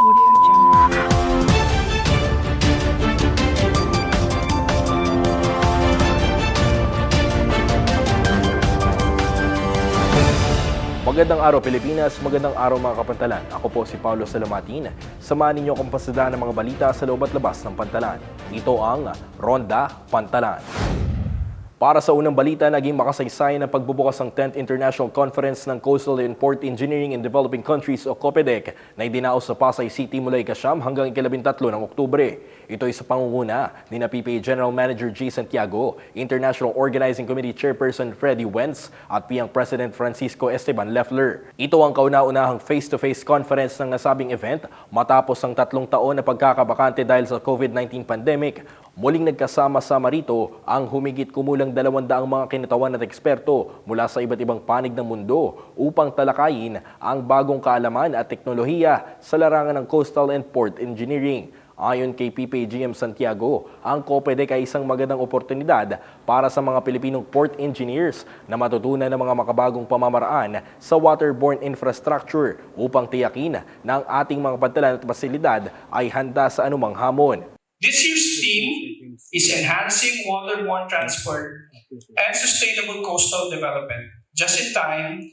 Magandang araw Pilipinas, magandang araw mga kapantalan. Ako po si Paulo Salamatin. Samahan ninyo akong pasadahan ng mga balita sa loob at labas ng pantalan. Ito ang Ronda Pantalan. Para sa unang balita, naging makasaysayan ang pagbubukas ng 10th International Conference ng Coastal and Port Engineering in Developing Countries o COPEDEC na idinaos sa Pasay City mula ikasyam hanggang ikalabintatlo ng Oktubre. Ito ay sa pangunguna ni na PPA General Manager G. Santiago, International Organizing Committee Chairperson Freddie Wentz at PIAng President Francisco Esteban Leffler. Ito ang kauna-unahang face-to-face conference ng nasabing event matapos ang tatlong taon na pagkakabakante dahil sa COVID-19 pandemic. Muling nagkasama-sama rito ang humigit kumulang dalawang daang mga kinatawan at eksperto mula sa iba't ibang panig ng mundo upang talakayin ang bagong kaalaman at teknolohiya sa larangan ng coastal and port engineering. Ayon kay PPGM Santiago, ang COPEDEC ay isang magandang oportunidad para sa mga Pilipinong port engineers na matutunan ng mga makabagong pamamaraan sa waterborne infrastructure upang tiyakin na ang ating mga pantalan at pasilidad ay handa sa anumang hamon. This year's theme is enhancing waterborne transport and sustainable coastal development. Just in time,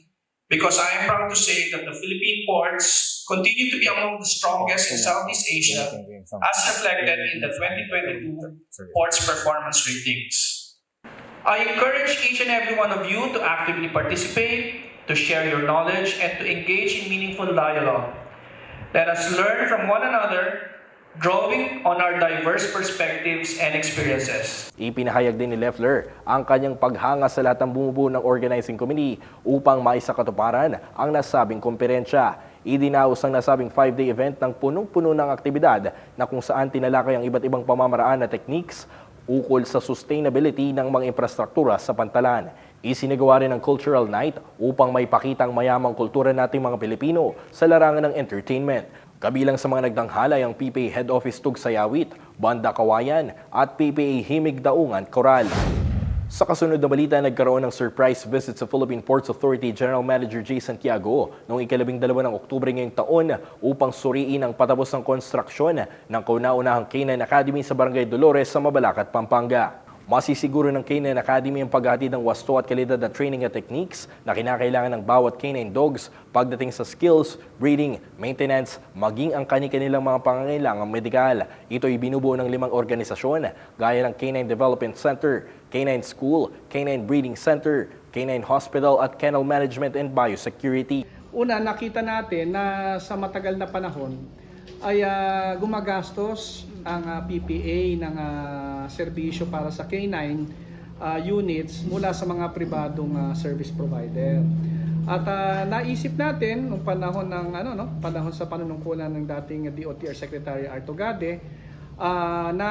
because I am proud to say that the Philippine ports continue to be among the strongest in Southeast Asia, as reflected in the 2022 Ports Performance Ratings. I encourage each and every one of you to actively participate, to share your knowledge, and to engage in meaningful dialogue. Let us learn from one another, drawing on our diverse perspectives and experiences. Ipinahayag din ni Leffler ang kanyang paghanga sa lahat ng bumubuo ng organizing committee upang maisakatuparan ang nasabing komperensya. Idinaos ang nasabing five-day event ng punong-puno ng aktibidad na kung saan tinalakay ang iba't ibang pamamaraan na techniques ukol sa sustainability ng mga infrastruktura sa pantalan. Isinagawa rin ang Cultural Night upang may pakitang mayamang kultura nating mga Pilipino sa larangan ng entertainment. Kabilang sa mga nagtanghala ay ang PPA Head Office Tug Sayawit, Banda Kawayan at PPA Himig Daungan Coral. Sa kasunod na balita, nagkaroon ng surprise visit sa Philippine Ports Authority General Manager J. Santiago noong ikalabing dalawa ng Oktubre ngayong taon upang suriin ang patapos ng konstruksyon ng kauna-unahang Canine Academy sa Barangay Dolores sa Mabalacat, Pampanga. Masisiguro ng Canine Academy ang paghatid ng wasto at kalidad na training at techniques na kinakailangan ng bawat canine dogs pagdating sa skills, breeding, maintenance, maging ang kani-kanilang mga pangangailangang medikal. Ito ay binubuo ng limang organisasyon gaya ng Canine Development Center, Canine School, Canine Breeding Center, Canine Hospital at Kennel Management and Biosecurity. Una, nakita natin na sa matagal na panahon ay ah, gumagastos ang ah, PPA ng ah, serbisyo para sa K9 ah, units mula sa mga pribadong ah, service provider. At ah, naisip natin nung panahon ng ano no, panahon sa panunungkulan ng dating DOTR Secretary Arto Gade ah, na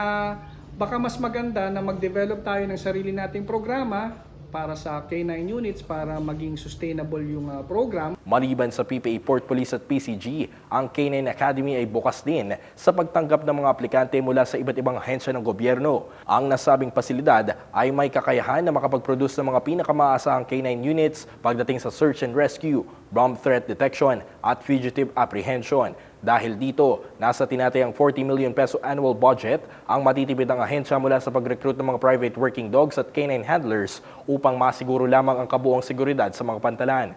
baka mas maganda na mag-develop tayo ng sarili nating programa para sa K9 units para maging sustainable yung ah, program. Maliban sa PPA Port Police at PCG, ang Canine Academy ay bukas din sa pagtanggap ng mga aplikante mula sa iba't ibang ahensya ng gobyerno. Ang nasabing pasilidad ay may kakayahan na makapag-produce ng mga pinakamaasahang Canine units pagdating sa search and rescue, bomb threat detection at fugitive apprehension. Dahil dito, nasa tinatayang 40 million peso annual budget ang matitipid ng ahensya mula sa pag-recruit ng mga private working dogs at canine handlers upang masiguro lamang ang kabuang seguridad sa mga pantalan.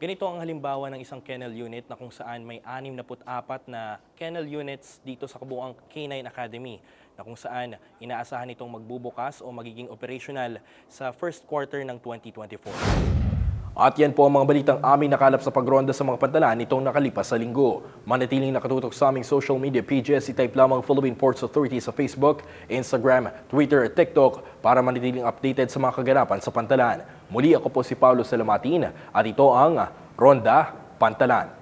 Ganito ang halimbawa ng isang kennel unit na kung saan may 64 na kennel units dito sa kabuang K9 Academy na kung saan inaasahan itong magbubukas o magiging operational sa first quarter ng 2024. At yan po ang mga balitang aming nakalap sa pagronda sa mga pantalan nitong nakalipas sa linggo. Manatiling nakatutok sa aming social media pages, i-type lamang Philippine Ports Authority sa Facebook, Instagram, Twitter at TikTok para manatiling updated sa mga kaganapan sa pantalan. Muli ako po si Paulo Salamatin at ito ang Ronda Pantalan.